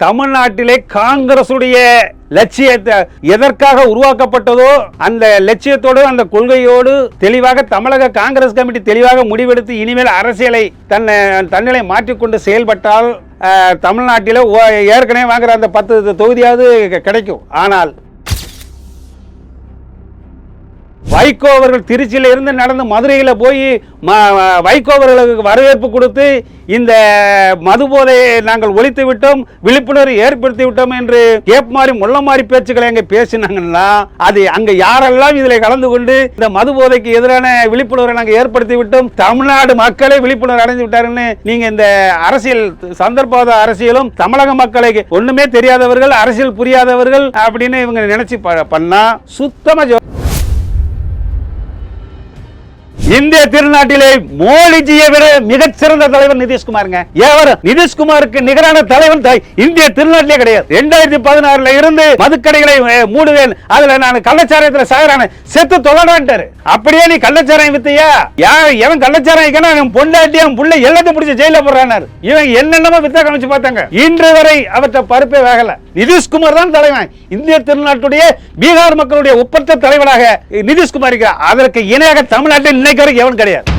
தமிழ்நாட்டிலே காங்கிரசுடைய லட்சியத்தை எதற்காக உருவாக்கப்பட்டதோ அந்த லட்சியத்தோடு அந்த கொள்கையோடு தெளிவாக தமிழக காங்கிரஸ் கமிட்டி தெளிவாக முடிவெடுத்து இனிமேல் அரசியலை தன்னை தன்னிலை மாற்றிக்கொண்டு செயல்பட்டால் தமிழ்நாட்டில் ஓ- ஏற்கனவே வாங்குற அந்த பத்து தொகுதியாவது கிடைக்கும். ஆனால் வைகோ அவர்கள் திருச்சியில இருந்து நடந்து மதுரையில் போய் ம- வைகோ அவர்களுக்கு வரவேற்பு கொடுத்து இந்த மது போதையை நாங்கள் ஒழித்து விட்டோம் விழிப்புணர்வு ஏற்படுத்தி விட்டோம் என்று கேப் மாதிரி முள்ள மாறி பேச்சுக்களை அங்கே பேசினாங்கன்னா அது அங்க யாரெல்லாம் இதில் கலந்து கொண்டு இந்த மது போதைக்கு எதிரான விழிப்புணர்வை நாங்கள் ஏற்படுத்தி விட்டோம் தமிழ்நாடு மக்களே விழிப்புணர்வு அடைந்து விட்டாருன்னு நீங்க இந்த அரசியல் சந்தர்ப்பவாத அரசியலும் தமிழக மக்களை ஒண்ணுமே தெரியாதவர்கள் அரசியல் புரியாதவர்கள் அப்படின்னு இவங்க நினைச்சு ப- பண்ணா சுத்தமா இந்திய திருநாட்டிலே மோடிஜியை விட மிகச்சிறந்த தலைவர் நிதிஷ்குமாருங்க. ஏவர் நிதிஷ்குமாருக்கு நிகரான தலைவன் த- இந்திய திருநாட்டிலே கிடையாது. ரெண்டாயிரத்தி பதினாறுல இருந்து மதுக்கடைகளை மூடுவேன். அதுல நான் கள்ளச்சாரத்துல சாகுறான செத்து தொழடான்ட்டாரு அப்படியே நீ கள்ளச்சாரம் வித்தையா? யார்? எவன் கள்ளச்சாரம் விற்கணும் அவன் பொண்டாட்டி அவன் புள்ள எல்லாத்தையும் பிடிச்சி ஜெயில போடுறானாரு. இவன் என்னென்னமோ வித்த காமிச்சு பார்த்தாங்க. இன்று வரை அவற்றை பருப்பே வேகல. நிதிஷ்குமார் தான் தலைவன். இந்திய திருநாட்டுடைய பீகார் மக்களுடைய ஒப்பற்ற தலைவராக நிதிஷ்குமார் இருக்கிறார். அதற்கு இணையாக தமிழ்நாட்டில் இன்னைக்கு வரைக்கும் எவன் கிடையாது.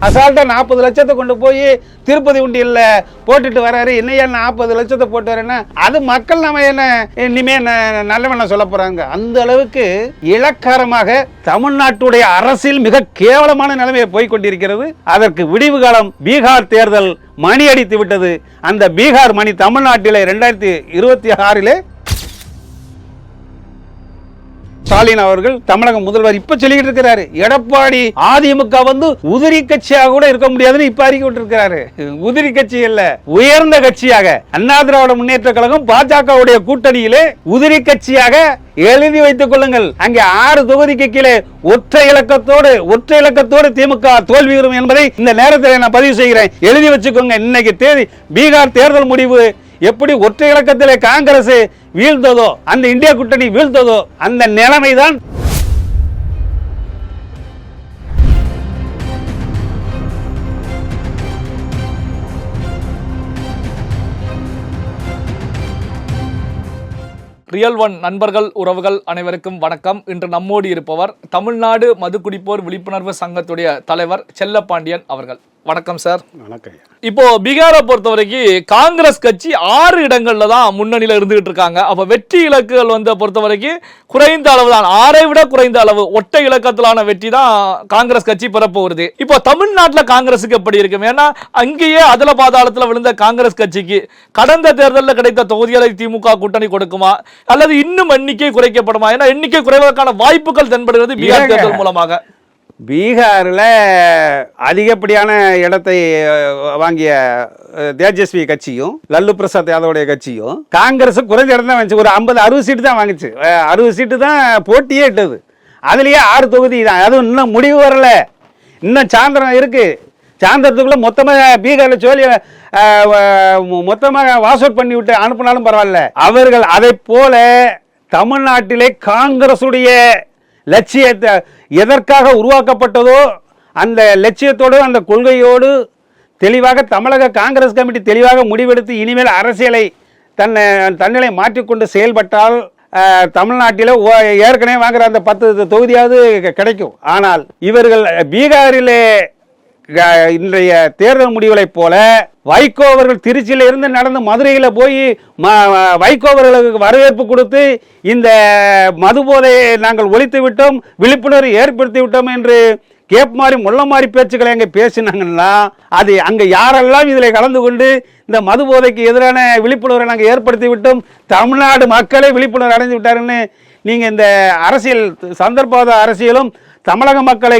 அசால்ட்டா நாற்பது லட்சத்தை கொண்டு போய் திருப்பதி உண்டியல்ல போட்டுட்டு வராரு. என்னையா நாற்பது லட்சத்தை போட்டு வரேன்னா அது மக்கள் நம்ம என்ன இனிமே ந- நல்லவன சொல்ல போறாங்க? அந்த அளவுக்கு இலக்காரமாக தமிழ்நாட்டுடைய அரசியல் மிக கேவலமான நிலைமையை போய் கொண்டிருக்கிறது. அதற்கு விடிவு காலம் பீகார் தேர்தல் மணி அடித்து விட்டது. அந்த பீகார் மணி தமிழ்நாட்டிலே ரெண்டாயிரத்தி இருபத்தி ஆறிலே ஸ்டாலின் அவர்கள் தமிழக முதல்வர் இப்ப சொல்லிக்கிட்டு இருக்கிறாரு. எடப்பாடி அதிமுக வந்து உதிரி கட்சியாக கூட இருக்க முடியாதுன்னு இப்ப அறிக்கை விட்டுருக்கிறாரு உதிரி கட்சி இல்ல உயர்ந்த கட்சியாக. அண்ணா திராவிட முன்னேற்ற கழகம் பாஜகவுடைய கூட்டணியிலே உதிரி கட்சியாக எழுதி வைத்துக் கொள்ளுங்கள். அங்கே ஆறு தொகுதிக்கு கீழே ஒற்றை இலக்கத்தோடு ஒற்றை இலக்கத்தோடு திமுக தோல்வி வரும் என்பதை இந்த நேரத்தில் நான் பதிவு செய்கிறேன். எழுதி வச்சுக்கோங்க. இன்னைக்கு தேதி பீகார் தேர்தல் முடிவு. எப்படி ஒற்றை இலக்கத்திலே காங்கிரஸ் வீழ்ந்ததோ அந்த இந்தியா கூட்டணி வீழ்ந்ததோ அந்த நிலைமைதான். ரியல் ஒன் நண்பர்கள் உறவுகள் அனைவருக்கும் வணக்கம். இன்று நம்மோடு இருப்பவர் தமிழ்நாடு மதுக்குடிப்போர் விழிப்புணர்வு சங்கத்துடைய தலைவர் செல்லப்பாண்டியன் அவர்கள். வணக்கம் சார். வணக்கம் இப்போ பீகாரை பொறுத்த வரைக்கும் காங்கிரஸ் கட்சி ஆறு இடங்கள்ல தான் முன்னணியில இருந்துகிட்டு இருக்காங்க. அப்ப வெற்றி இலக்குகள் வந்து பொறுத்த வரைக்கும் குறைந்த அளவு தான் ஆறை விட குறைந்த அளவு. ஒற்றை இலக்கத்திலான வெற்றி தான் காங்கிரஸ் கட்சி பெறப்போகுது இப்போ தமிழ்நாட்டுல காங்கிரஸுக்கு எப்படி இருக்கும்? ஏன்னா அங்கேயே அதுல பாதாளத்துல விழுந்த காங்கிரஸ் கட்சிக்கு கடந்த தேர்தலில் கிடைத்த தொகுதிகளை திமுக கூட்டணி கொடுக்குமா? அல்லது இன்னும் எண்ணிக்கை குறைக்கப்படுமா? ஏன்னா எண்ணிக்கை குறைவதற்கான வாய்ப்புகள் தென்படுகிறது பீகார்? தேர்தல் மூலமாக. பீகாரில் அதிகப்படியான இடத்தை வாங்கிய தேஜஸ்வி கட்சியும் லல்லு பிரசாத் யாதவுடைய கட்சியும் காங்கிரஸ் குறைஞ்ச இடம் தான் வந்துச்சு. ஒரு ஐம்பது அறுபது சீட்டு தான் வாங்கிச்சு. அறுபது சீட்டு தான் போட்டியே இட்டது. அதுலேயே ஆறு தொகுதி தான். அதுவும் இன்னும் முடிவு வரல. இன்னும் சாயந்தரம் இருக்குது சாயந்தரத்துக்குள்ளே மொத்தமாக பீகாரில் சொல்லி மொத்தமாக வாஷ் அவுட் பண்ணி விட்டு அனுப்பினாலும் பரவாயில்ல. அவர்கள் அதை போல தமிழ்நாட்டிலே காங்கிரஸுடைய லட்சியத்தை எதற்காக உருவாக்கப்பட்டதோ அந்த லட்சியத்தோடு அந்த கொள்கையோடு தெளிவாக தமிழக காங்கிரஸ் கமிட்டி தெளிவாக முடிவெடுத்து இனிமேல் அரசியலை தன்னை தன்னிலை மாற்றிக்கொண்டு செயல்பட்டால் தமிழ்நாட்டில் ஓ- ஏற்கனவே வாங்குற அந்த பத்து தொகுதியாவது கிடைக்கும். ஆனால் இவர்கள் பீகாரிலே இன்றைய தேர்தல் முடிவுகளைப் போல வைகோ அவர்கள் திருச்சியில இருந்து நடந்து மதுரையில் போய் ம- வைகோ அவர்களுக்கு வரவேற்பு கொடுத்து இந்த மது போதையை நாங்கள் ஒழித்து விட்டோம் விழிப்புணர்வு ஏற்படுத்தி விட்டோம் என்று கேப் மாதிரி முள்ள மாதிரி பேச்சுக்களை அங்கே பேசினாங்கன்னா அது அங்கே யாரெல்லாம் இதில் கலந்து கொண்டு இந்த மது போதைக்கு எதிரான விழிப்புணர்வை நாங்கள் ஏற்படுத்தி விட்டோம் தமிழ்நாடு மக்களே விழிப்புணர்வு அடைந்து விட்டாருன்னு நீங்கள் இந்த அரசியல் சந்தர்ப்பவாத அரசியலும் தமிழக மக்களை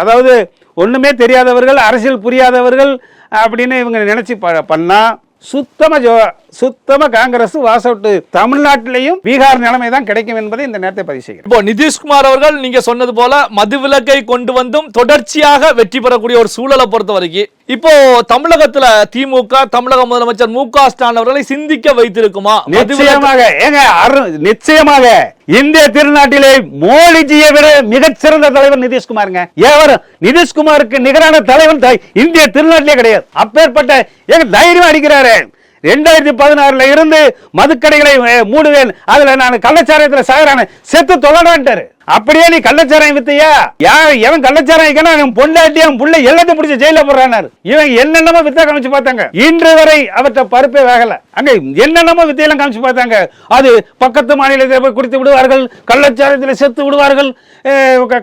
அதாவது ஒன்றுமே தெரியாதவர்கள் அரசியல் புரியாதவர்கள் அப்படின்னு இவங்க நினைச்சு ப- பண்ணா சுத்தமா ஜோ சுத்தமா காங்கிரஸ் வாஸ் அவுட் தமிழ்நாட்டிலையும் பீகார் நிலைமை தான் கிடைக்கும் என்பதை இந்த நேரத்தை பதிவு செய்கிறேன். இப்போ நிதிஷ்குமார் அவர்கள் நீங்க சொன்னது போல மதுவிலக்கை கொண்டு வந்தும் தொடர்ச்சியாக வெற்றி பெறக்கூடிய ஒரு சூழலை பொறுத்த வரைக்கும் இப்போ தமிழகத்துல திமுக தமிழக முதலமைச்சர் மு க ஸ்டாலின் அவர்களை சிந்திக்க வைத்திருக்குமா? நிச்சயமாக. ஏங்க அரு நிச்சயமாக. இந்திய திருநாட்டிலே மோடிஜியை விட மிகச்சிறந்த தலைவர் நிதிஷ்குமாருங்க. எவரும் நிதிஷ்குமாருக்கு நிகரான தலைவன் த- இந்திய திருநாட்டிலே கிடையாது. அப்பேற்பட்ட ஏங்க தைரியம் அடிக்கிறாரு. ரெண்டாயிரத்தி பதினாறுல இருந்து மதுக்கடைகளை மூடுவேன். அதுல நான் கள்ளச்சாராயத்துல சாகுறான. செத்து தொலைடான்ட்டாரு அப்படியே நீ கள்ளச்சாராயம் வித்தியா? யார் எவன் கள்ளச்சாராயம் அவன் பொண்டாட்டி அவன் புள்ள எல்லாத்தையும் பிடிச்சி ஜெயில போடுறானாரு. இவன் என்னென்னமோ வித்தா காமிச்சு பார்த்தாங்க. இன்று வரை அவற்றை பருப்பே வேகல அங்க என்னென்னமோ வித்தையெல்லாம் காமிச்சு பார்த்தாங்க. அது பக்கத்து மாநிலத்தில் போய் குடித்து விடுவார்கள் கள்ளச்சாராயத்தில் செத்து விடுவார்கள்.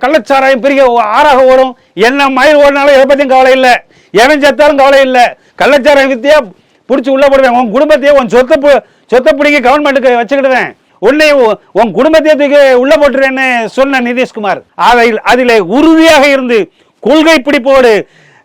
கள்ளச்சாராயம் பெரிய ஆறாக ஓடும். என்ன மயில் ஓடினாலும் எதை பத்தியும் கவலை இல்லை. எவன் செத்தாலும் கவலை இல்லை. கள்ளச்சாராயம் வித்தியா? பிடிச்சி உள்ள போடுவேன். உன் குடும்பத்தையே உன் சொத்தை சொத்தை பிடிக்க கவர்மெண்ட்டுக்கு வச்சுக்கிடுவேன். உன்னை உன் குடும்பத்தையே தூக்கி உள்ள போட்டுருவேன்னு சொன்ன நிதிஷ்குமார். அதில் உறுதியாக இருந்து கொள்கை பிடிப்போடு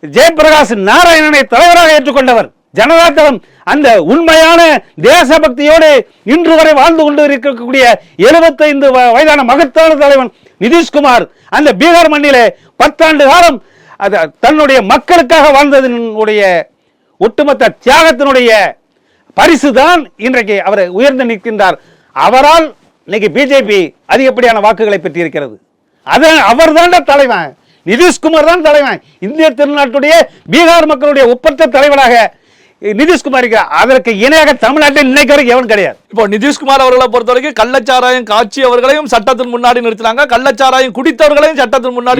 ஜெயபிரகாஷ் நாராயணனை தலைவராக ஏற்றுக்கொண்டவர். ஜனதாதளம் அந்த உண்மையான தேசபக்தியோடு இன்று வரை வாழ்ந்து கொண்டு இருக்கக்கூடிய 75 வ- வயதான மகத்தான தலைவன் நிதிஷ்குமார் அந்த பீகார் மண்ணிலே பத்தாண்டு காலம் அது தன்னுடைய மக்களுக்காக வாழ்ந்ததனுடைய ஒட்டுமொத்த தியாகத்தினுடைய பரிசு தான் இன்றைக்கு அவர் உயர்ந்து நிற்கின்றார். அவரால் இன்னைக்கு பிஜேபி அதிகப்படியான வாக்குகளை பெற்றிருக்கிறது. அது அவர் தலைவன். நிதிஷ்குமார் தான் தலைவன். இந்திய திருநாட்டுடைய பீகார் மக்களுடைய ஒப்பற்ற தலைவராக நிதிஷ்குமார் இருக்கிறார் அதற்கு இணையாக தமிழ்நாட்டில் இன்னைக்கு வரைக்கும் எவன் கிடையாது. இப்போ நிதிஷ்குமார் அவர்களை பொறுத்த வரைக்கும் கள்ளச்சாராயம் காட்சி அவர்களையும் சட்டத்தின் முன்னாடி நிறுத்தினாங்க. கள்ளச்சாராயம் குடித்தவர்களையும் சட்டத்தின் முன்னாடி.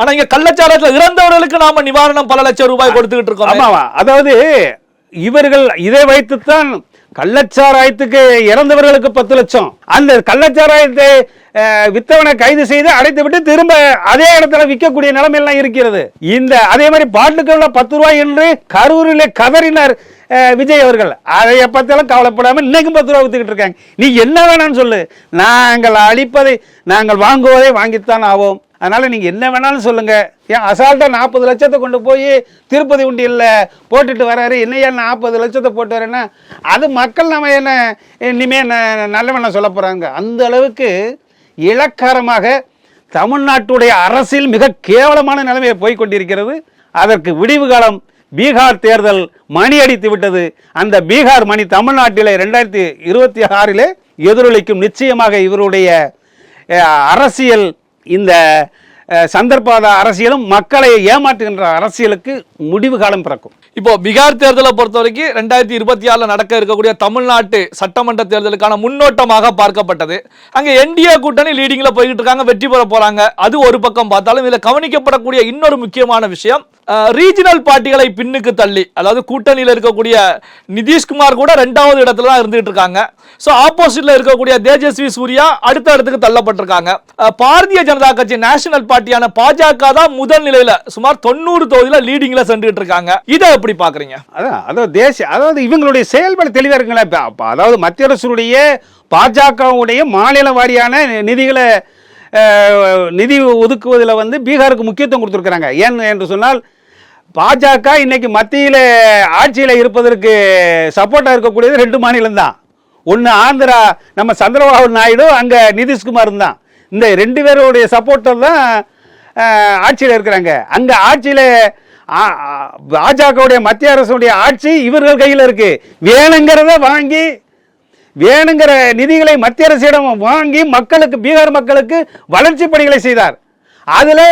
ஆனா இங்க கள்ளச்சாராயத்துல இறந்தவர்களுக்கு நாம நிவாரணம் பல லட்சம் ரூபாய் கொடுத்துக்கிட்டு இருக்கோம். அதாவது இவர்கள் இதை வைத்துத்தான் கள்ளச்சாராயத்துக்கு இறந்தவர்களுக்கு பத்து லட்சம். அந்த கள்ளச்சாராயத்தை வித்தவனை கைது செய்து அடைத்து விட்டு திரும்ப அதே இடத்துல விற்கக்கூடிய நிலைமையெல்லாம் இருக்கிறது. இந்த அதே மாதிரி பாட்டுக்கு உள்ள பத்து ரூபாய் என்று கரூரிலே கதறினார் விஜய் அவர்கள். அதை பத்தியெல்லாம் கவலைப்படாமல் இன்னைக்கும் பத்து ரூபா வித்துக்கிட்டு இருக்காங்க. நீ என்ன வேணாம்னு சொல்லு. நாங்கள் அழிப்பதை நாங்கள் வாங்குவதை வாங்கித்தான் ஆவோம். அதனால் நீங்கள் என்ன வேணாலும் சொல்லுங்கள் ஏன் அசால்ட்டாக நாற்பது லட்சத்தை கொண்டு போய் திருப்பதி உண்டியல்ல போட்டுட்டு வராரு. என்னையா நாற்பது லட்சத்தை போட்டு வரேன்னா? அது மக்கள் நம்ம என்ன இனிமேல் ந- நல்லவன சொல்ல போகிறாங்க அந்த அளவுக்கு இளக்காரமாக தமிழ்நாட்டுடைய அரசியல் மிக கேவலமான நிலைமையை போய் கொண்டிருக்கிறது. அதற்கு விடிவு காலம் பீகார் தேர்தல் மணி அடித்து விட்டது. அந்த பீகார் மணி தமிழ்நாட்டில் ரெண்டாயிரத்தி இருபத்தி ஆறிலே எதிரொலிக்கும் நிச்சயமாக இவருடைய அரசியல் இந்த சந்தர்ப்பாத அரசியலும் மக்களை ஏமாற்றுகின்ற அரசியலுக்கு முடிவு காலம் பிறக்கும். இப்போ பீகார் தேர்தலை பொறுத்த வரைக்கும் ரெண்டாயிரத்தி இருபத்தி ஆறுல நடக்க இருக்கக்கூடிய தமிழ்நாட்டு சட்டமன்ற தேர்தலுக்கான முன்னோட்டமாக பார்க்கப்பட்டது. அங்க என்டிஏ கூட்டணி லீடிங்ல போய்கிட்டு இருக்காங்க வெற்றி பெற போறாங்க. அது ஒரு பக்கம் பார்த்தாலும் இதுல கவனிக்கப்படக்கூடிய இன்னொரு முக்கியமான விஷயம் ரீஜினல் பார்ட்டிகளை பின்னுக்கு தள்ளி அதாவது கூட்டணியில் இருக்கக்கூடிய நிதிஷ்குமார் கூட ரெண்டாவது இடத்துல தான் இருந்துகிட்டு இருக்காங்க. ஸோ ஆப்போசிட்ல இருக்கக்கூடிய தேஜஸ்வி சூர்யா அடுத்த இடத்துக்கு தள்ளப்பட்டிருக்காங்க. பாரதிய ஜனதா கட்சி நேஷனல் பார்ட்டியான பாஜக தான் முதல் நிலையில சுமார் தொண்ணூறு தொகுதியில் லீடிங்ல சென்றுட்டு இருக்காங்க இதை எப்படி பாக்குறீங்க அதான் அதாவது தேசிய அதாவது இவங்களுடைய செயல்பாடு தெளிவாக இருக்குங்களா அதாவது மத்திய அரசுடைய பாஜகவுடைய மாநில வாரியான நிதிகளை நிதி ஒதுக்குவதில் வந்து பீகாருக்கு முக்கியத்துவம் கொடுத்துருக்குறாங்க. ஏன் என்று சொன்னால் பாஜக இன்னைக்கு மத்தியில் ஆட்சியில் இருப்பதற்கு சப்போர்ட்டாக இருக்கக்கூடியது ரெண்டு மாநிலம் தான். ஒன்று ஆந்திரா நம்ம சந்திரபாபு நாயுடு அங்கே நிதிஷ்குமார் தான். இந்த ரெண்டு பேருடைய சப்போர்ட்டர் தான் ஆட்சியில் இருக்கிறாங்க. அங்கே ஆட்சியில் பாஜகவுடைய மத்திய அரசுடைய ஆட்சி இவர்கள் கையில் இருக்கு. வேணுங்கிறத வாங்கி வேணுங்கிற நிதிகளை மத்திய அரசிடம் வாங்கி மக்களுக்கு பீகார் மக்களுக்கு வளர்ச்சி பணிகளை செய்தார். அதில்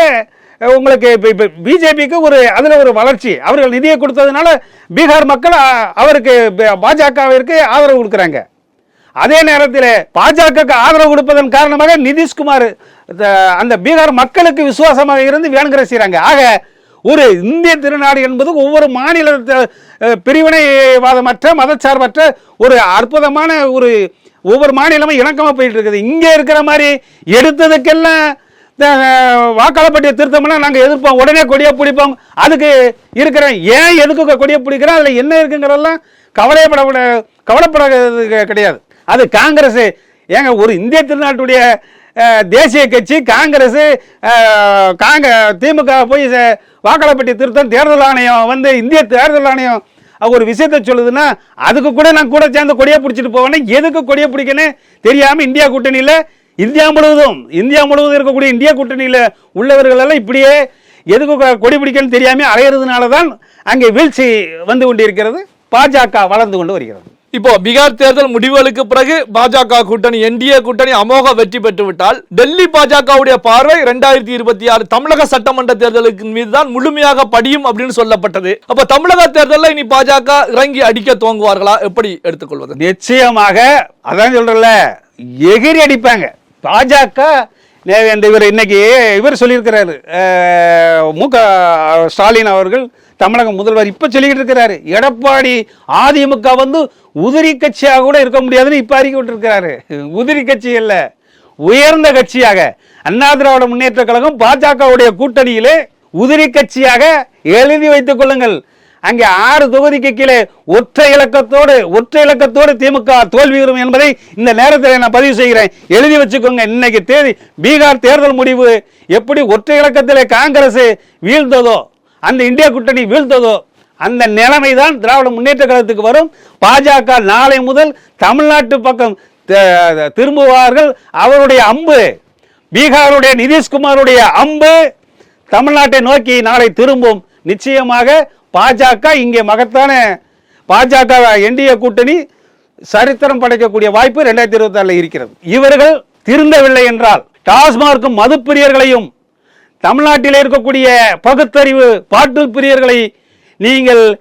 உங்களுக்கு இப்போ பிஜேபிக்கு ஒரு அதில் ஒரு வளர்ச்சி. அவர்கள் நிதியை கொடுத்ததுனால பீகார் மக்கள் அவருக்கு பாஜகவிற்கு ஆதரவு கொடுக்குறாங்க. அதே நேரத்தில் பாஜகவுக்கு ஆதரவு கொடுப்பதன் காரணமாக நிதிஷ்குமார் த- அந்த பீகார் மக்களுக்கு விசுவாசமாக இருந்து வேணுங்கிற செய்கிறாங்க ஆக ஒரு இந்திய திருநாடு என்பது ஒவ்வொரு மாநில பிரிவினைவாதமற்ற மதச்சார்பற்ற ஒரு அற்புதமான ஒரு ஒவ்வொரு மாநிலமும் இணக்கமாக போயிட்டு இருக்குது இங்கே இருக்கிற மாதிரி எடுத்ததுக்கெல்லாம் வாக்காளப்பட்டிய திருத்தம்னா நாங்கள் எதிர்ப்போம் உடனே கொடியை பிடிப்போம் அதுக்கு இருக்கிற ஏன் எதுக்கு கொடியை பிடிக்கிறோம் அதில் என்ன இருக்குங்கிறதெல்லாம் கவலைப்பட கவலைப்படாதது கிடையாது அது காங்கிரஸ் ஏங்க ஒரு இந்திய திருநாட்டுடைய தேசிய கட்சி காங்கிரஸ் காங்க திமுக போய் ச- வாக்காளப்பட்டி திருத்தம் தேர்தல் ஆணையம் வந்து இந்திய தேர்தல் ஆணையம் ஒரு விஷயத்தை சொல்லுதுன்னா அதுக்கு கூட நான் கூட சேர்ந்து கொடியை பிடிச்சிட்டு போவேன்னா எதுக்கு கொடியை பிடிக்கணும் தெரியாமல் இந்தியா கூட்டணியில் இந்தியா முழுவதும் இந்தியா முழுவதும் இருக்கக்கூடிய இந்தியா கூட்டணியில் உள்ளவர்கள் எல்லாம் இப்படியே எதுக்கு கொடி பிடிக்கணும்னு தெரியாமல் அலையிறதுனால தான் அங்கே வீழ்ச்சி வந்து கொண்டிருக்கிறது. பாஜக வளர்ந்து கொண்டு வருகிறது. இப்போ பீகார் தேர்தல் முடிவுகளுக்கு பிறகு பாஜக கூட்டணி என்டிஏ கூட்டணி அமோக வெற்றி பெற்று விட்டால் டெல்லி பாஜகவுடைய பார்வை இரண்டாயிரத்தி இருபத்தி ஆறு தமிழக சட்டமன்ற தேர்தலுக்கு மீது தான் முழுமையாக படியும் அப்படின்னு சொல்லப்பட்டது. அப்ப தமிழக தேர்தலில் இனி பாஜக இறங்கி அடிக்க துவங்குவார்களா? எப்படி எடுத்துக்கொள்வது? நிச்சயமாக அதான் சொல்றல எகிரி அடிப்பாங்க. பாஜக நே- இவர் இன்னைக்கு இவர் சொல்லியிருக்கிறாரு. மு க ஸ்டாலின் அவர்கள் தமிழக முதல்வர் இப்போ சொல்லிக்கிட்டு இருக்கிறாரு. எடப்பாடி அதிமுக வந்து உதிரி கட்சியாக கூட இருக்க முடியாதுன்னு இப்போ அறிக்கை விட்டுருக்கிறாரு உதிரி கட்சி இல்லை உயர்ந்த கட்சியாக. அண்ணா திராவிட முன்னேற்ற கழகம் பாஜகவுடைய கூட்டணியிலே உதிரி கட்சியாக எழுதி வைத்துக் கொள்ளுங்கள். அங்கே ஆறு தொகுதிக்கு கீழே ஒற்றை இலக்கத்தோடு ஒற்றை இலக்கத்தோடு திமுக தோல்வி வரும் என்பதை இந்த நேரத்தில் நான் பதிவு செய்கிறேன். எழுதி வச்சுக்கோங்க. இன்னைக்கு தேதி பீகார் தேர்தல் முடிவு. எப்படி ஒற்றை இலக்கத்திலே காங்கிரஸ் வீழ்ந்ததோ அந்த இந்தியா கூட்டணி வீழ்ந்ததோ அந்த நிலைமை தான் திராவிட முன்னேற்ற கழகத்துக்கு வரும். பாஜக நாளை முதல் தமிழ்நாட்டு பக்கம் திரும்புவார்கள். அவருடைய அம்பு பீகாருடைய நிதிஷ்குமாருடைய அம்பு தமிழ்நாட்டை நோக்கி நாளை திரும்பும். நிச்சயமாக பாஜக இங்கே மகத்தான பாஜக என்டிஏ கூட்டணி சரித்திரம் படைக்கக்கூடிய வாய்ப்பு ரெண்டாயிரத்தி இருபத்தி இருக்கிறது. இவர்கள் திருந்தவில்லை என்றால் டாஸ்மார்க்கும் மது பிரியர்களையும் தமிழ்நாட்டில் இருக்கக்கூடிய பகுத்தறிவு பாட்டு பிரியர்களை நீங்கள்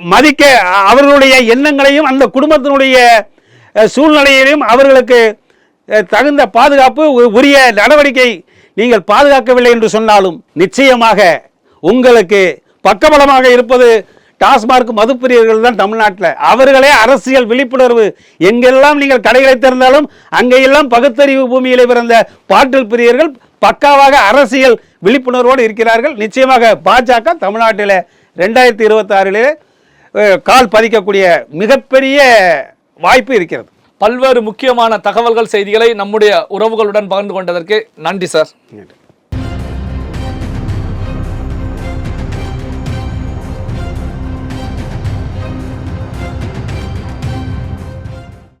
மதிக்க அவர்களுடைய எண்ணங்களையும் அந்த குடும்பத்தினுடைய சூழ்நிலையிலையும் சூழ்நிலையையும் அவர்களுக்கு தகுந்த பாதுகாப்பு உரிய நடவடிக்கை நீங்கள் பாதுகாக்கவில்லை என்று சொன்னாலும் நிச்சயமாக உங்களுக்கு பக்கபலமாக இருப்பது டாஸ்மார்க் மதுப்பிரியர்கள் தான் தமிழ்நாட்டில். அவர்களே அரசியல் விழிப்புணர்வு. எங்கெல்லாம் நீங்கள் கடைகளை திறந்தாலும் அங்கெல்லாம் பகுத்தறிவு பூமியிலே பிறந்த பாட்டில் பிரியர்கள் பக்காவாக அரசியல் விழிப்புணர்வோடு இருக்கிறார்கள். நிச்சயமாக பாஜக தமிழ்நாட்டில் ரெண்டாயிரத்தி இருபத்தி ஆறிலே கால் பதிக்கக்கூடிய மிகப்பெரிய வாய்ப்பு இருக்கிறது. பல்வேறு முக்கியமான தகவல்கள் செய்திகளை நம்முடைய உறவுகளுடன் பகிர்ந்து கொண்டதற்கு நன்றி சார். நன்றி.